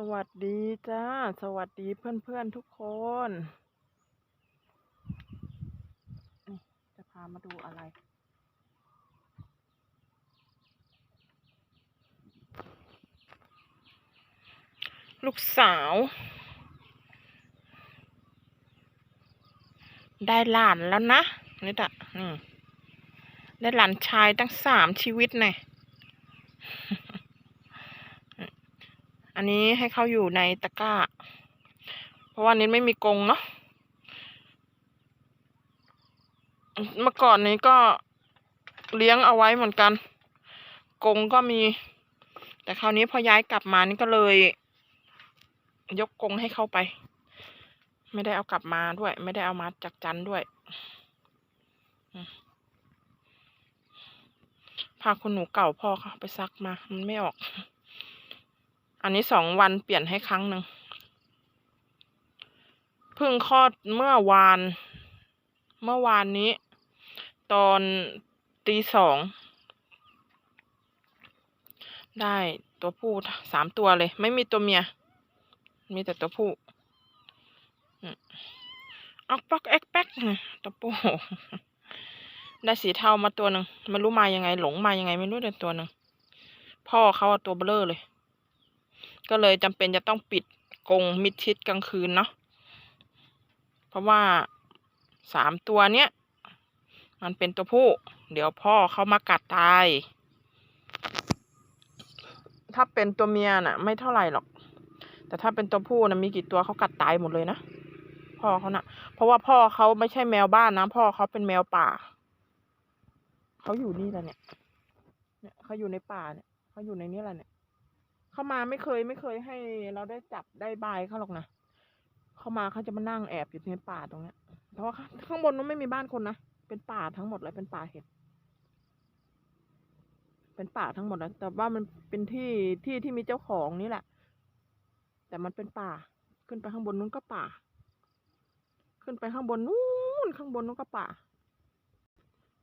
สวัสดีจ้า สวัสดีเพื่อนๆทุกคนนี่จะพามาดูอะไร ลูกสาว ได้หลานแล้วนะนี่ตะนี่ได้หลานชายตั้งสามชีวิตแน่ อันนี้ให้เขาอยู่ในตะกร้า เพราะว่านี้ไม่มีกรงเนาะเมื่อก่อนนี้ก็เลี้ยงเอาไว้เหมือนกัน กรงก็มี แต่คราวนี้พอย้ายกลับมานี่ก็เลย ยกกรงให้เข้าไป ไม่ได้เอากลับมาด้วย ไม่ได้เอามาจากจันด้วยพาคุณหนูเก่าพ่อเขาไปซักมา มันไม่ออก อันนี้สองวันเปลี่ยนให้ครั้งหนึ่งเพิ่งคลอดเมื่อวาน เมื่อวานนี้ ตอนตีสอง ได้ตัวผู้สามตัวเลย ไม่มีตัวเมีย มีแต่ตัวผู้อืมอกปักเอ็กแป๊กตัวผู้ได้สีเทามาตัวหนึ่งไม่รู้มายังไง หลงมายังไง ไม่รู้แต่ตัวหนึ่งพ่อเขาตัวเบลอเลย ก็เลยจำเป็นจะต้องปิดกรงมิดชิดกลางคืนเนาะเพราะว่าสามตัวเนี้ยมันเป็นตัวผู้ เดี๋ยวพ่อเขามากัดตาย ถ้าเป็นตัวเมียน่ะ ไม่เท่าไหร่หรอก แต่ถ้าเป็นตัวผู้นะมีกี่ตัวเขากัดตายหมดเลยนะพ่อเขานะ่ะ เพราะว่าพ่อเขาไม่ใช่แมวบ้านนะพ่อเขาเป็นแมวป่าเขาอยู่นี่แหละเนี่ย เนี่ยเขาอยู่ในป่าเนี่ยเขาอยู่ในนี้แหละเนี่ย เข้ามาไม่เคยไม่เคยให้ เราได้จับได้ใบายเขาหรอกนะเข้ามาเขาจะมานั่งแอบอยู่ในป่าตรงเนี้ยเพราะว่าข้างบนนั้นไม่มีบ้านคนนะเป็นป่าทั้งหมดเลยเป็นป่าเห็ดเป็นป่าทั้งหมดเลยแต่ว่ามันเป็นที่ที่ที่มีเจ้าของนี่แหละ แต่มันเป็นป่า ขึ้นไปข้างบนนู้นก็ป่า ขึ้นไปข้างบนนู้นข้างบนนู้นก็ป่า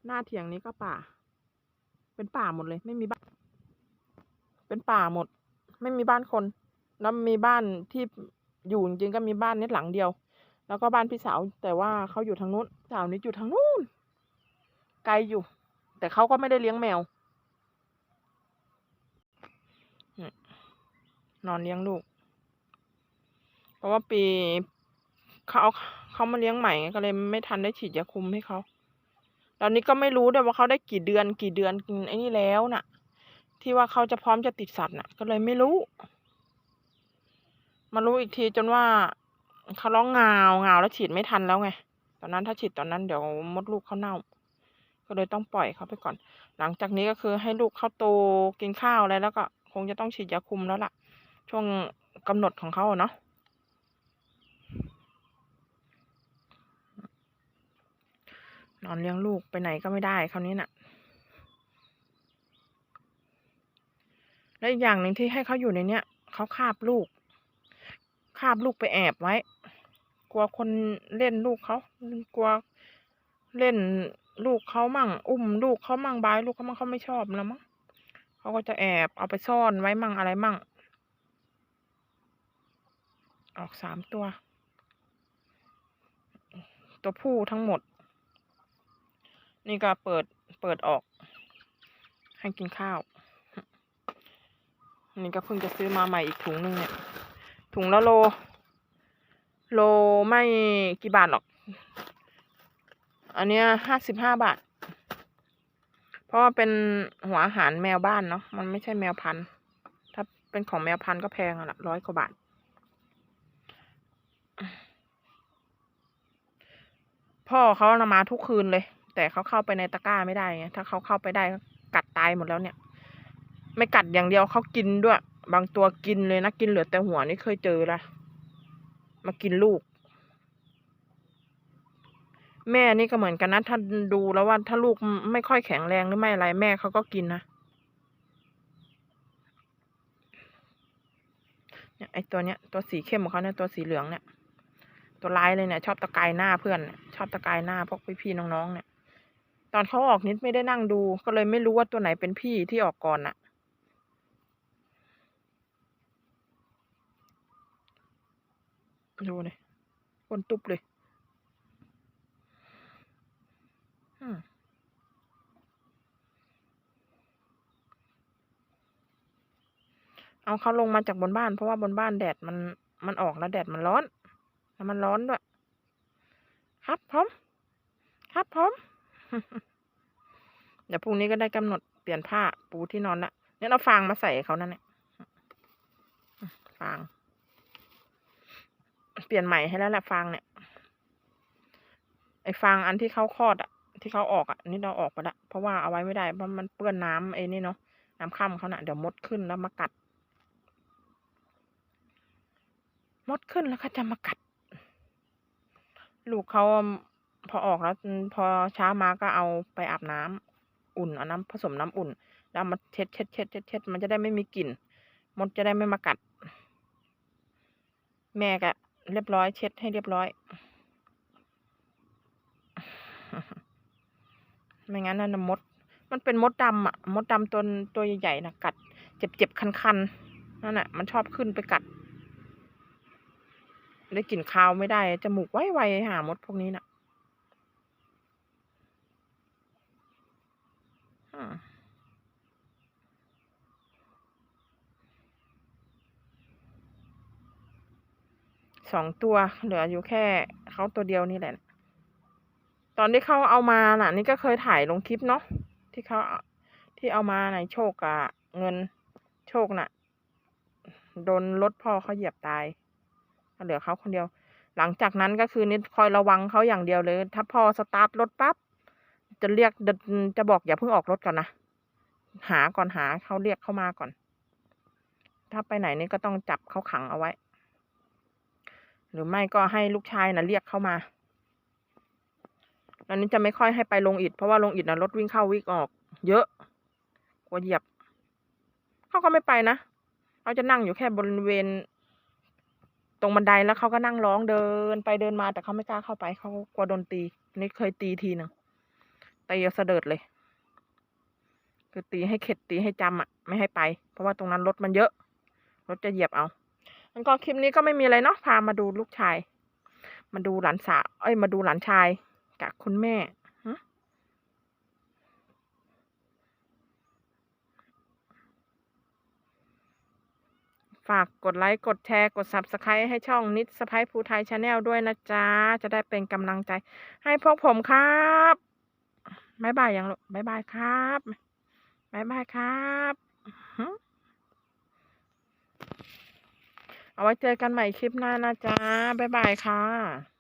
หน้าเถียงนี้ก็ป่า เป็นป่าหมดเลย ไม่มีบ้านเป็นป่าหมด ไม่มีบ้านคน แล้วมีบ้านที่อยู่จริงๆก็มีบ้านนี้หลังเดียว แล้วก็บ้านพี่สาว แต่ว่าเขาอยู่ทางนู้นสาวนี้อยู่ทางนู้นไกลอยู่ แต่เขาก็ไม่ได้เลี้ยงแมว นอนเลี้ยงลูก เพราะว่าปีเขาเขามาเลี้ยงใหม่ก็เลยไม่ทันได้ฉีดยาคุมให้เขาตอนนี้ก็ไม่รู้ด้วยว่าเขาได้กี่เดือนกี่เดือนไอ้นี่แล้วน่ะ ที่ว่าเขาจะพร้อมจะติดสัตว์น่ะ ก็เลยไม่รู้ มารู้อีกทีจนว่าเขาร้องงาวงาวแล้วฉีดไม่ทันแล้วไง ตอนนั้นถ้าฉีดตอนนั้นเดี๋ยวมดลูกเขาเน่า ก็เลยต้องปล่อยเขาไปก่อน หลังจากนี้ก็คือให้ลูกเขาโตกินข้าวอะไรแล้วก็ คงจะต้องฉีดยาคุมแล้วล่ะ ช่วงกำหนดของเขาเนาะนอนเลี้ยงลูกไปไหนก็ไม่ได้คราวนี้น่ะ และอีกอย่างหนึ่งที่ให้เขาอยู่ในเนี้ยเขาคาบลูก คาบลูกไปแอบไว้ กลัวคนเล่นลูกเขากลัวเล่นลูกเขามั่ง อุ้มลูกเขามั่งบายลูกเขามั่งเขาไม่ชอบแล้วมั้งเขาก็จะแอบเอาไปซ่อนไว้มั่งอะไรมั่ง ออกสามตัว ตัวผู้ทั้งหมด นี่ก็เปิดเปิดออก ให้กินข้าว นี่ก็เพิ่งจะซื้อมาใหม่อีกถุงหนึงเนี่ย ถุงละโล โลไม่กี่บาทหรอก อันเนี้ยห้าสิบห้าบาท เพราะว่าเป็นหัวอาหารแมวบ้านเนาะ มันไม่ใช่แมวพันธุ์ ถ้าเป็นของแมวพันธุ์ก็แพงอะละร้อยกว่าบาท พ่อเขานำมาทุกคืนเลย แต่เขาเข้าไปในตะกร้าไม่ได้ไง ถ้าเขาเข้าไปได้กัดตายหมดแล้วเนี่ย ไม่กัดอย่างเดียวเขากินด้วย บางตัวกินเลยนะ กินเหลือแต่หัวนี่เคยเจอละมากินลูก แม่นี่ก็เหมือนกันนะ ถ้าดูแล้วว่าถ้าลูกไม่ค่อยแข็งแรงหรือไม่อะไร แม่เขาก็กินนะเนี่ยไอตัวเนี้ยตัวสีเข้มของเขาเนี่ยตัวสีเหลืองเนี่ย ตัวร้ายเลยเนี่ย ชอบตะกายหน้าเพื่อนชอบตะกายหน้าพวกพี่ๆน้องๆเนี่ย ตอนเขาออกนิดไม่ได้นั่งดู ก็เลยไม่รู้ว่าตัวไหนเป็นพี่ที่ออกก่อนน่ะ ดูเลยคนตุบเลยอืมเอาเขาลงมาจากบนบ้าน เพราะว่าบนบ้านแดดมันมันออกแล้วแดดมันร้อน แล้วมันร้อนด้วย ครับผมครับผมเดี๋ยวพรุ่งนี้ก็ได้กำหนดเปลี่ยนผ้าปูที่นอนละเนี่ยเอาฟางมาใส่เขานั่นแหละฟางเปลี่ยนใหม่ให้แล้วแหละฟางเนี่ย ไอ้ฟางอันที่เขาคลอดอะที่เขาออกอะนี่เราออกไปละเพราะว่าเอาไว้ไม่ได้เพราะมันเปื้อนน้ำไอ้นี่เนาะน้ำค่ำเขาน่ะเดี๋ยวมดขึ้นแล้วมากัด มดขึ้นแล้วก็จะมากัด ลูกเขาพอออกแล้วพอเช้ามาก็เอาไปอาบน้ำอุ่นเอาน้ำผสมน้ำอุ่น แล้วมาเช็ดเช็ดเช็ดเช็ดเช็ดมันจะได้ไม่มีกลิ่นมดจะได้ไม่มากัด แม่ก็ เรียบร้อย เช็ดให้เรียบร้อย ไม่งั้นน่ะมด มันเป็นมดดำอะ มดดำตัวตัวใหญ่ๆนะกัด เจ็บเจ็บคันๆนั่นแหละมันชอบขึ้นไปกัดได้กลิ่นคาวไม่ได้จมูกไวๆหามดพวกนี้น่ะม สองตัว เหลืออยู่แค่เขาตัวเดียวนี่แหละ ตอนที่เขาเอามาน่ะ นี่ก็เคยถ่ายลงคลิปเนาะที่เขาที่เอามาในโชคอะเงินโชคน่ะโดนรถพ่อเขาเหยียบตายเหลือเขาคนเดียว หลังจากนั้นก็คือนิดคอยระวังเขาอย่างเดียวเลย ถ้าพอสตาร์ทรถปั๊บจะเรียกจะบอกอย่าเพิ่งออกรถก่อนนะหาก่อนหาเขาเรียกเข้ามาก่อน ถ้าไปไหนนี่ก็ต้องจับเขาขังเอาไว้ หรือไม่ก็ให้ลูกชายนะเรียกเข้ามาอันนี้จะไม่ค่อยให้ไปลงอิดเพราะว่าลงอิดนะรถวิ่งเข้าวิ่งออก เยอะกลัวเหยียบเขาก็ไม่ไปนะเขาจะนั่งอยู่แค่บริเวณ ตรงบันไดแล้วเขาก็นั่งร้องเดินไปเดินมาแต่เขาไม่กล้าเข้าไปเขากลัวโดนตีนี่เคยตีทีหนึ่งตีเสดิดเลย คือตีให้เข็ดตีให้จำอะ ไม่ให้ไป เพราะว่าตรงนั้นรถมันเยอะรถจะเหยียบเอา อันก็คลิปนี้ก็ไม่มีอะไรเนาะพามาดูลูกชาย มาดูหลานสาวเอ้ยมาดูหลานชายกับคุณแม่ฝากกดไลค์ กดแชร์ กด Subscribe ให้ช่องนิดสไปภูไทยชาแนลด้วยนะจ๊ะ จะได้เป็นกำลังใจ ให้พวกผมครับบายบายยังลูกบายบายครับบายบายครับ เอาไว้เจอกันใหม่คลิปหน้านะจ๊ะบายบายค่ะ